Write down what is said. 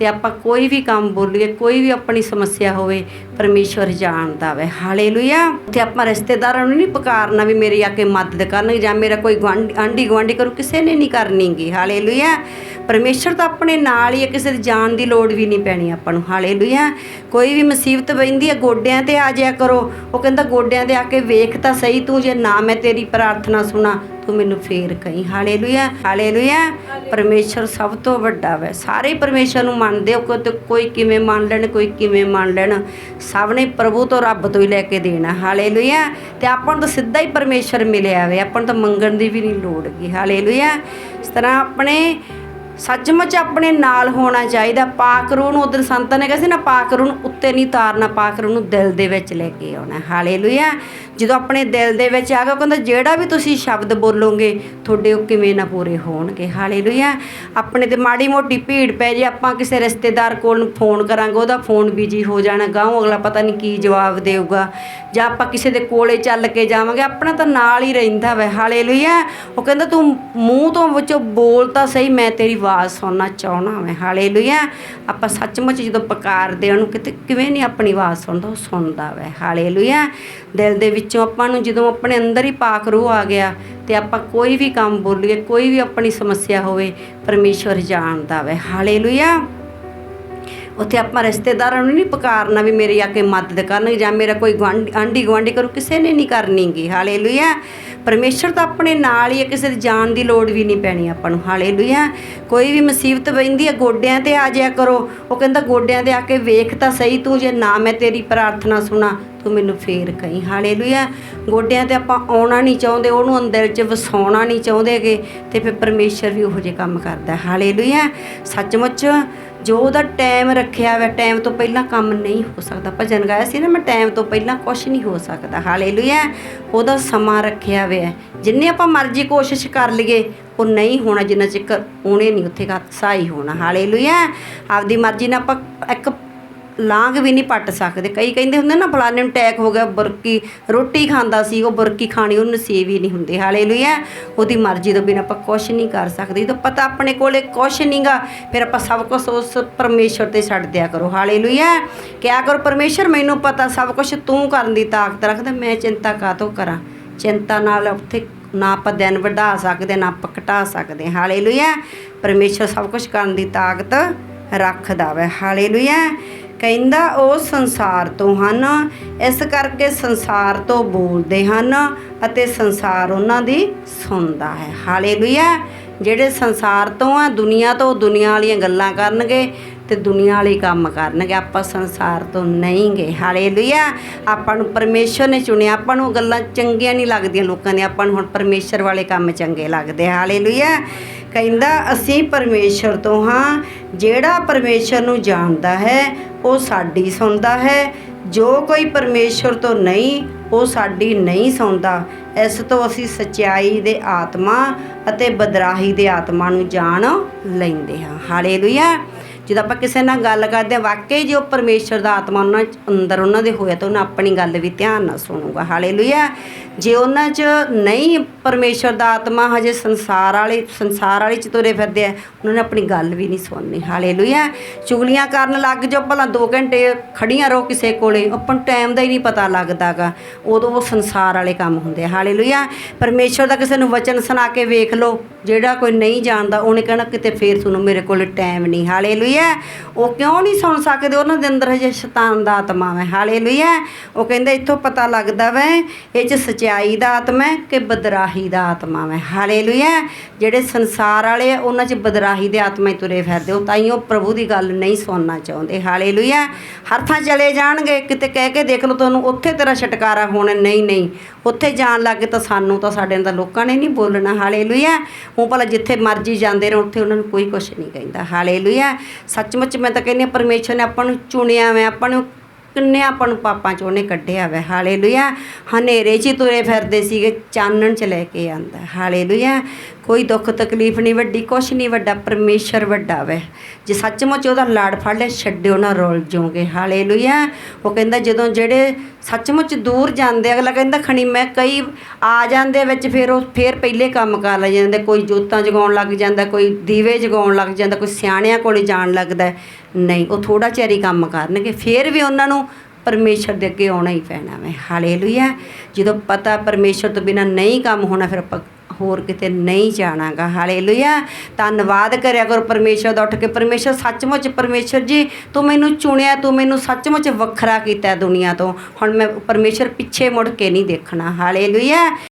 ਤੇ ਆਪਾਂ ਕੋਈ ਵੀ ਕੰਮ ਬੋਲੀਏ, ਕੋਈ ਵੀ ਆਪਣੀ ਸਮੱਸਿਆ ਹੋਵੇ, ਪਰਮੇਸ਼ਵਰ ਜਾਣਦਾ ਵੇ। ਹਾਲੇਲੂਇਆ ਤੇ ਆਪਾਂ ਰਿਸ਼ਤੇਦਾਰਾਂ ਨੂੰ ਨਹੀਂ ਪੁਕਾਰਨਾ ਵੀ ਮੇਰੀ ਆ ਕੇ ਮਦਦ ਕਰਨਗੇ ਜਾਂ ਮੇਰਾ ਕੋਈ ਗੁਆਂਢ- ਆਂਢੀ ਗੁਆਂਢੀ ਕਰੂ, ਕਿਸੇ ਨੇ ਨਹੀਂ ਕਰਨੀਗੀ। ਹਾਲੇਲੂਇਆ ਪਰਮੇਸ਼ਰ ਤਾਂ ਆਪਣੇ ਨਾਲ ਹੀ ਹੈ ਕਿਸੇ ਦੀ ਜਾਣ ਦੀ ਲੋੜ ਵੀ ਨਹੀਂ ਪੈਣੀ ਆਪਾਂ ਨੂੰ। ਹਾਲੇਲੂਇਆ ਕੋਈ ਵੀ ਮੁਸੀਬਤ ਪੈਂਦੀ ਹੈ ਗੋਡਿਆਂ ਤੇ ਆ ਜਾਇਆ ਕਰੋ। ਉਹ ਕਹਿੰਦਾ, ਗੋਡਿਆਂ ਤੇ ਆ ਕੇ ਵੇਖ ਤਾਂ ਸਹੀ ਤੂੰ, ਜੇ ਨਾ ਮੈਂ ਤੇਰੀ ਪ੍ਰਾਰਥਨਾ ਸੁਣਾ ਤੂੰ ਮੈਨੂੰ ਫੇਰ ਕਹੀਂ। Hallelujah hallelujah. ਪਰਮੇਸ਼ਰ ਸਭ ਤੋਂ ਵੱਡਾ ਹੈ ਸਾਰੇ ਹੀ ਪਰਮੇਸ਼ਰ ਨੂੰ ਮੰਨਦੇ ਹੋ ਕੋਈ- ਕੋਈ ਕਿਵੇਂ ਮੰਨ ਲੈਣ, ਕੋਈ ਕਿਵੇਂ ਮੰਨ ਲੈਣ। ਸਭ ਨੇ ਪ੍ਰਭੂ ਤੋਂ ਰੱਬ ਤੋਂ ਹੀ ਲੈ ਕੇ ਦੇਣਾ। ਹਾਲੇਲੂਇਆ। ਤੇ ਆਪਾਂ ਨੂੰ ਤਾਂ ਸਿੱਧਾ ਹੀ ਪਰਮੇਸ਼ਰ ਮਿਲਿਆ ਵੇ। ਆਪਾਂ ਨੂੰ ਤਾਂ ਮੰਗਣ ਦੀ ਵੀ ਨਹੀਂ ਲੋੜ ਗੀ ਹਾਲੇਲੂਇਆ। ਇਸ ਤਰ੍ਹਾਂ ਆਪਣੇ ਸੱਚਮੁੱਚ ਆਪਣੇ ਨਾਲ ਹੋਣਾ ਚਾਹੀਦਾ। ਪਾਕ ਰੂਹ ਨੂੰ ਉਦੋਂ ਸੰਤਾਂ ਨੇ ਕਿਹਾ ਸੀ ਨਾ ਪਾਕ ਰੂਹ ਨੂੰ ਉੱਤੇ ਨਹੀਂ ਤਾਰਨਾ ਪਾਕ ਰੂਹ ਨੂੰ ਦਿਲ ਦੇ ਵਿੱਚ ਲੈ ਕੇ ਆਉਣਾ। ਹਾਲੇਲੂਇਆ। ਜਦੋਂ ਆਪਣੇ ਦਿਲ ਦੇ ਵਿੱਚ ਆ ਗਿਆ, ਉਹ ਕਹਿੰਦਾ, ਜਿਹੜਾ ਵੀ ਤੁਸੀਂ ਸ਼ਬਦ ਬੋਲੋਗੇ, ਤੁਹਾਡੇ ਉਹ ਕਿਵੇਂ ਨਾ ਪੂਰੇ ਹੋਣਗੇ? ਹਾਲੇਲੂਇਆ। ਆਪਣੇ ਤੇ ਮਾੜੀ ਮੋਟੀ ਭੀੜ ਪੈ ਜੇ, ਆਪਾਂ ਕਿਸੇ ਰਿਸ਼ਤੇਦਾਰ ਕੋਲ ਨੂੰ ਫੋਨ ਕਰਾਂਗੇ, ਉਹਦਾ ਫੋਨ ਬਿਜ਼ੀ ਹੋ ਜਾਣਾ, ਗਾਂਹ ਅਗਲਾ ਪਤਾ ਨਹੀਂ ਕੀ ਜਵਾਬ ਦੇਊਗਾ। ਜਾਂ ਆਪਾਂ ਕਿਸੇ ਦੇ ਕੋਲੇ ਚੱਲ ਕੇ ਜਾਵਾਂਗੇ, ਆਪਣਾ ਤਾਂ ਨਾਲ ਹੀ ਰਹਿੰਦਾ ਵੈ। ਹਾਲੇਲੂਇਆ। ਉਹ ਕਹਿੰਦਾ, ਤੂੰ ਮੂੰਹ ਤੋਂ ਵਿੱਚੋਂ ਬੋਲ ਤਾਂ ਸਹੀ, ਮੈਂ ਤੇਰੀ ਆਵਾਜ਼ ਸੁਣਨਾ ਚਾਹਣਾ ਵੈ ਹਾਲੇਲੂਇਆ। ਆਪਾਂ ਸੱਚਮੁੱਚ ਜਦੋਂ ਪੁਕਾਰਦੇ ਉਹਨੂੰ ਕਿਤੇ ਕਿਵੇਂ ਨਹੀਂ ਆਪਣੀ ਆਵਾਜ਼ ਸੁਣਦਾ, ਉਹ ਸੁਣਦਾ ਵੈ। ਹਾਲੇਲੂਇਆ। ਦਿਲ ਦੇ ਵਿੱਚੋਂ ਆਪਾਂ ਨੂੰ ਜਦੋਂ ਆਪਣੇ ਅੰਦਰ ਹੀ ਪਾਕ ਰੂਹ ਆ ਗਿਆ ਤੇ ਆਪਾਂ ਕੋਈ ਵੀ ਕੰਮ ਬੋਲੀਏ, ਕੋਈ ਵੀ ਆਪਣੀ ਸਮੱਸਿਆ ਹੋਵੇ, ਪਰਮੇਸ਼ਵਰ ਜਾਣਦਾ ਵੈ। ਹਾਲੇਲੂਇਆ। ਉੱਥੇ ਆਪਾਂ ਰਿਸ਼ਤੇਦਾਰਾਂ ਨੂੰ ਨਹੀਂ ਪੁਕਾਰਨਾ ਵੀ ਮੇਰੀ ਆ ਕੇ ਮਦਦ ਕਰਨਗੇ ਜਾਂ ਮੇਰਾ ਕੋਈ ਗੁਆਂਢ- ਆਂਢੀ ਗੁਆਂਢੀ ਕਰੂ, ਕਿਸੇ ਨੇ ਨਹੀਂ ਕਰਨੀਗੀ। ਹਾਲੇਲੂਇਆ। ਪਰਮੇਸ਼ਰ ਤਾਂ ਆਪਣੇ ਨਾਲ ਹੀ ਹੈ ਕਿਸੇ ਦੀ ਜਾਣ ਦੀ ਲੋੜ ਵੀ ਨਹੀਂ ਪੈਣੀ ਆਪਾਂ ਨੂੰ। ਹਾਲੇਲੂਇਆ। ਕੋਈ ਵੀ ਮੁਸੀਬਤ ਪੈਂਦੀ ਹੈ ਗੋਡਿਆਂ ਤੇ ਆ ਜਾਇਆ ਕਰੋ। ਉਹ ਕਹਿੰਦਾ, ਗੋਡਿਆਂ ਤੇ ਆ ਕੇ ਵੇਖ ਤਾਂ ਸਹੀ ਤੂੰ, ਜੇ ਨਾ ਮੈਂ ਤੇਰੀ ਪ੍ਰਾਰਥਨਾ ਸੁਣਾ, ਤੂੰ ਮੈਨੂੰ ਫੇਰ ਕਹੀਂ। ਹਾਲੇਲੂਇਆ। ਗੋਡਿਆਂ ਤੇ ਆਪਾਂ ਆਉਣਾ ਨਹੀਂ ਚਾਹੁੰਦੇ, ਉਹਨੂੰ ਅੰਦਰ 'ਚ ਵਸਾਉਣਾ ਨਹੀਂ ਚਾਹੁੰਦੇਗੇ ਤੇ ਫਿਰ ਪਰਮੇਸ਼ਰ ਵੀ ਉਹੋ ਜਿਹੇ ਕੰਮ ਕਰਦਾ। ਹਾਲੇਲੂਇਆ। ਸੱਚਮੁੱਚ ਜੋ ਉਹਦਾ ਟਾਈਮ ਰੱਖਿਆ ਹੋਇਆ ਟਾਈਮ ਤੋਂ ਪਹਿਲਾਂ ਕੰਮ ਨਹੀਂ ਹੋ ਸਕਦਾ। ਭਜਨ ਗਾਇਆ ਸੀ ਨਾ, ਮੈਂ ਟਾਈਮ ਤੋਂ ਪਹਿਲਾਂ ਕੁਝ ਨਹੀਂ ਹੋ ਸਕਦਾ। ਹਾਲੇਲੂਇਆ ਉਹਦਾ ਸਮਾਂ ਰੱਖਿਆ ਹੋਇਆ ਜਿੰਨੇ ਆਪਾਂ ਮਰਜ਼ੀ ਕੋਸ਼ਿਸ਼ ਕਰ ਲਈਏ, ਉਹ ਨਹੀਂ ਹੋਣਾ, ਜਿੰਨਾ ਚਿਰ ਉਹਨੇ ਨਹੀਂ ਉੱਥੇ ਸਹਾਈ ਹੋਣਾ। ਹਾਲੇਲੂਇਆ ਆਪਦੀ ਮਰਜ਼ੀ ਨਾਲ ਆਪਾਂ ਇੱਕ ਲਾਂਗ ਵੀ ਨਹੀਂ ਪੱਟ ਸਕਦੇ। ਕਈ ਕਹਿੰਦੇ ਹੁੰਦੇ ਨਾ, ਫਲਾਣੇ ਨੂੰ ਅਟੈਕ ਹੋ ਗਿਆ, ਬੁਰਕੀ, ਰੋਟੀ ਖਾਂਦਾ ਸੀ, ਉਹ ਬੁਰਕੀ ਖਾਣੀ ਉਹਨੂੰ ਨਸੀਬ ਹੀ ਨਹੀਂ ਹੁੰਦੀ। ਹਾਲੇਲੂਇਆ, ਉਹਦੀ ਮਰਜ਼ੀ ਤੋਂ ਬਿਨਾਂ ਆਪਾਂ ਕੁਝ ਨਹੀਂ ਕਰ ਸਕਦੇ। ਜਦੋਂ ਪਤਾ ਆਪਣੇ ਕੋਲੇ ਕੁਝ ਨਹੀਂਗਾ, ਫਿਰ ਆਪਾਂ ਸਭ ਕੁਝ ਉਸ ਪਰਮੇਸ਼ਰ ਤੇ ਛੱਡ ਦਿਆ ਕਰੋ। ਹਾਲੇਲੂਇਆ, ਕਿਆ ਕਰੋ ਪਰਮੇਸ਼ਰ ਮੈਨੂੰ ਪਤਾ ਸਭ ਕੁਝ ਤੂੰ ਕਰਨ ਦੀ ਤਾਕਤ ਰੱਖਦਾ ਮੈਂ ਚਿੰਤਾ ਕਾਹਤੋਂ ਕਰਾਂ? ਚਿੰਤਾ ਨਾਲ ਉੱਥੇ ਨਾ ਆਪਾਂ ਦਿਨ ਵਧਾ ਸਕਦੇ, ਨਾ ਆਪਾਂ ਘਟਾ ਸਕਦੇ। ਹਾਲੇਲੂਇਆ ਪਰਮੇਸ਼ਰ ਸਭ ਕੁਝ ਕਰਨ ਦੀ ਤਾਕਤ ਰੱਖਦਾ ਵੈ ਹਾਲੇਲੂਇਆ ਕਹਿੰਦਾ ਉਹ ਸੰਸਾਰ ਤੋਂ ਹਨ। ਇਸ ਕਰਕੇ ਸੰਸਾਰ ਤੋਂ ਬੋਲਦੇ ਹਨ ਅਤੇ ਸੰਸਾਰ ਉਹਨਾਂ ਦੀ ਸੁਣਦਾ ਹੈ। ਹਾਲੇਲੂਇਆ। ਜਿਹੜੇ ਸੰਸਾਰ ਤੋਂ ਆ, ਦੁਨੀਆ ਤੋਂ ਦੁਨੀਆ ਵਾਲੀਆਂ ਗੱਲਾਂ ਕਰਨਗੇ। ਤੇ ਦੁਨੀਆ ਵਾਲੇ ਕੰਮ ਕਰਨਗੇ। ਆਪਾਂ ਸੰਸਾਰ ਤੋਂ ਨਹੀਂ ਗਏ। ਹਾਲੇਲੂਇਆ। ਆਪਾਂ ਨੂੰ ਪਰਮੇਸ਼ਰ ਨੇ ਚੁਣਿਆ। ਆਪਾਂ ਨੂੰ ਉਹ ਗੱਲਾਂ ਚੰਗੀਆਂ ਨਹੀਂ ਲੱਗਦੀਆਂ ਲੋਕਾਂ ਦੀਆਂ। ਆਪਾਂ ਨੂੰ ਹੁਣ ਪਰਮੇਸ਼ਰ ਵਾਲੇ ਕੰਮ ਚੰਗੇ ਲੱਗਦੇ ਹਾਲੇਲੂਇਆ। ਕਹਿੰਦਾ, ਅਸੀਂ ਪਰਮੇਸ਼ਰ ਤੋਂ ਹਾਂ। ਜਿਹੜਾ ਪਰਮੇਸ਼ਰ ਨੂੰ ਜਾਣਦਾ ਹੈ, ਉਹ ਸਾਡੀ ਸੁਣਦਾ ਹੈ। ਜੋ ਕੋਈ ਪਰਮੇਸ਼ਰ ਤੋਂ ਨਹੀਂ, ਉਹ ਸਾਡੀ ਨਹੀਂ ਸੁਣਦਾ। ਇਸ ਤੋਂ ਅਸੀਂ ਸਚਾਈ ਦੇ ਆਤਮਾ ਅਤੇ ਬਦਰਾਹੀ ਦੇ ਆਤਮਾ ਨੂੰ ਜਾਣ ਲੈਂਦੇ ਹਾਂ। ਹਾਲੇਲੂਇਆ। ਜਦੋਂ ਆਪਾਂ ਕਿਸੇ ਨਾਲ ਗੱਲ ਕਰਦੇ ਹਾਂ, ਵਾਕਈ ਜੇ ਉਹ ਪਰਮੇਸ਼ਰ ਦਾ ਆਤਮਾ ਉਹਨਾਂ 'ਚ ਅੰਦਰ ਉਹਨਾਂ ਦੇ ਹੋਇਆ ਤਾਂ ਉਹਨਾਂ ਆਪਣੀ ਗੱਲ ਵੀ ਧਿਆਨ ਨਾਲ ਸੁਣੂਗਾ। ਹਾਲੇਲੂਇਆ ਜੇ ਉਹਨਾਂ 'ਚ ਨਹੀਂ ਪਰਮੇਸ਼ਰ ਦਾ ਆਤਮਾ ਹਜੇ ਸੰਸਾਰ ਵਾਲੇ ਸੰਸਾਰ ਵਾਲੇ 'ਚ ਤੁਰੇ ਫਿਰਦੇ ਆ, ਉਹਨਾਂ ਨੇ ਆਪਣੀ ਗੱਲ ਵੀ ਨਹੀਂ ਸੁਣਨੀ। ਹਾਲੇਲੂਇਆ ਚੁਗਲੀਆਂ ਕਰਨ ਲੱਗ ਜਾਓ, ਭਲਾ 2 ਘੰਟੇ ਖੜੀਆਂ ਰਹੋ ਕਿਸੇ ਕੋਲੇ, ਆਪਾਂ ਨੂੰ ਟਾਈਮ ਦਾ ਹੀ ਨਹੀਂ ਪਤਾ ਲੱਗਦਾਗਾ। ਉਦੋਂ ਉਹ ਸੰਸਾਰ ਵਾਲੇ ਕੰਮ ਹੁੰਦੇ ਆ। ਹਾਲੇਲੂਇਆ ਪਰਮੇਸ਼ਰ ਦਾ ਕਿਸੇ ਨੂੰ ਵਚਨ ਸੁਣਾ ਕੇ ਵੇਖ ਲਓ, ਜਿਹੜਾ ਕੋਈ ਨਹੀਂ ਜਾਣਦਾ, ਉਹਨੇ ਕਹਿਣਾ ਕਿਤੇ ਫੇਰ ਸੁਣੋ ਮੇਰੇ ਕੋਲ ਟਾਈਮ ਨਹੀਂ। ਹਾਲੇਲੂਇਆ ਉਹ ਕਿਉਂ ਨਹੀਂ ਸੁਣ ਸਕਦੇ? ਉਹਨਾਂ ਦੇ ਅੰਦਰ ਹਜੇ ਸ਼ੈਤਾਨ ਦਾ ਆਤਮਾ ਹੈ। ਹਾਲੇਲੂਇਆ। ਉਹ ਕਹਿੰਦੇ, ਇੱਥੋਂ ਪਤਾ ਲੱਗਦਾ ਵੈ, ਇਹ ਚ ਸਚਾਈ ਦਾ ਆਤਮਾ ਹੈ ਕਿ ਬਦਰਾਹੀ ਦਾ ਆਤਮਾ ਹੈ ਹਾਲੇਲੂਇਆ। ਜਿਹੜੇ ਸੰਸਾਰ ਵਾਲੇ ਆ, ਉਹਨਾਂ ਚ ਬਦਰਾਹੀ ਦੇ ਆਤਮਾ ਹੀ ਤੁਰੇ ਫਿਰਦੇ ਉਹ ਤਾਈਓ ਪ੍ਰਭੂ ਦੀ ਗੱਲ ਨਹੀਂ ਸੁਣਨਾ ਚਾਹੁੰਦੇ। ਹਾਲੇਲੂਇਆ। ਹਰ ਥਾਂ ਚਲੇ ਜਾਣਗੇ। ਕਿਤੇ ਕਹਿ ਕੇ ਦੇਖ ਲਓ, ਤੁਹਾਨੂੰ ਉੱਥੇ ਤੇਰਾ ਛਟਕਾਰਾ ਹੋਣਾ ਨਹੀਂ ਨਹੀਂ। ਉੱਥੇ ਜਾਣ ਲੱਗੇ ਤਾਂ ਸਾਨੂੰ ਤਾਂ ਸਾਡੇ ਨਾਲ ਲੋਕਾਂ ਨੇ ਨਹੀਂ ਬੋਲਣਾ। ਹਾਲੇਲੂਇਆ। ਉਹ ਭਲਾ ਜਿੱਥੇ ਮਰਜ਼ੀ ਜਾਂਦੇ ਨੇ ਉੱਥੇ ਉਹਨਾਂ ਨੂੰ ਕੋਈ ਕੁਝ ਨਹੀਂ ਕਹਿੰਦਾ। ਹਾਲੇਲੂਇਆ। ਸੱਚਮੁੱਚ ਮੈਂ ਤਾਂ ਕਹਿੰਦੀ ਹਾਂ, ਪਰਮੇਸ਼ਰ ਨੇ ਆਪਾਂ ਨੂੰ ਚੁਣਿਆ ਵੈ, ਆਪਾਂ ਨੂੰ ਕਿੰਨੇ ਆਪਾਂ ਨੂੰ ਪਾਪਾਂ ਚੋਂ ਉਹਨੇ ਕੱਢਿਆ ਵੇ। ਹਾਲੇਲੂਇਆ। ਹਨੇਰੇ 'ਚ ਹੀ ਤੁਰੇ ਫਿਰਦੇ ਸੀਗੇ, ਚਾਨਣ 'ਚ ਲੈ ਕੇ ਆਂਦਾ। ਹਾਲੇਲੂਇਆ। ਕੋਈ ਦੁੱਖ ਤਕਲੀਫ ਨਹੀਂ ਵੱਡੀ, ਕੁਛ ਨਹੀਂ ਵੱਡਾ, ਪਰਮੇਸ਼ਰ ਵੱਡਾ ਵੈ। ਜੇ ਸੱਚਮੁੱਚ ਉਹਦਾ ਲਾੜ ਫੜ ਲਿਆ, ਛੱਡਿਓ ਨਾ ਰੋਲ ਜਾਓਗੇ ਹਾਲੇਲੂਇਆ। ਉਹ ਕਹਿੰਦਾ ਜਦੋਂ ਜਿਹੜੇ ਸੱਚਮੁੱਚ ਦੂਰ ਜਾਂਦੇ, ਅਗਲਾ ਕਹਿੰਦਾ, ਖਣੀ ਮੈਂ ਕਈ ਆ ਜਾਂਦੇ ਵਿੱਚ ਫਿਰ ਉਹ ਫਿਰ ਪਹਿਲੇ ਕੰਮ ਕਰ ਲੈ ਜਾਂਦੇ। ਕੋਈ ਜੋਤਾਂ ਜਗਾਉਣ ਲੱਗ ਜਾਂਦਾ, ਕੋਈ ਦੀਵੇ ਜਗਾਉਣ ਲੱਗ ਜਾਂਦਾ, ਕੋਈ ਸਿਆਣਿਆਂ ਕੋਲੇ ਜਾਣ ਲੱਗਦਾ ਨਹੀਂ, ਉਹ ਥੋੜਾ ਚਿਰ ਹੀ ਕੰਮ ਕਰਨਗੇ। ਫਿਰ ਵੀ ਉਹਨਾਂ ਨੂੰ ਪਰਮੇਸ਼ਰ ਦੇ ਅੱਗੇ ਆਉਣਾ ਹੀ ਪੈਣਾ ਵੈ। ਹਾਲੇਲੂਇਆ। ਜਦੋਂ ਪਤਾ ਪਰਮੇਸ਼ਰ ਤੋਂ ਬਿਨਾ ਨਹੀਂ ਕੰਮ ਹੋਣਾ, ਫਿਰ ਆਪਾਂ ਹੋਰ ਕਿਤੇ ਨਹੀਂ ਜਾਣਾਗਾ। ਹਾਲੇਲੂਇਆ। ਧੰਨਵਾਦ ਕਰਿਆ ਕਰੋ ਪਰਮੇਸ਼ਰ ਦਾ। ਉੱਠ ਕੇ ਪਰਮੇਸ਼ਰ ਸੱਚਮੁੱਚ ਪਰਮੇਸ਼ਰ ਜੀ, ਤੂੰ ਮੈਨੂੰ ਚੁਣਿਆ, ਤੂੰ ਮੈਨੂੰ ਸੱਚਮੁੱਚ ਵੱਖਰਾ ਕੀਤਾ ਦੁਨੀਆ ਤੋਂ। ਹੁਣ ਮੈਂ ਪਰਮੇਸ਼ਰ ਪਿੱਛੇ ਮੁੜ ਕੇ ਨਹੀਂ ਦੇਖਣਾ। ਹਾਲੇਲੂਇਆ।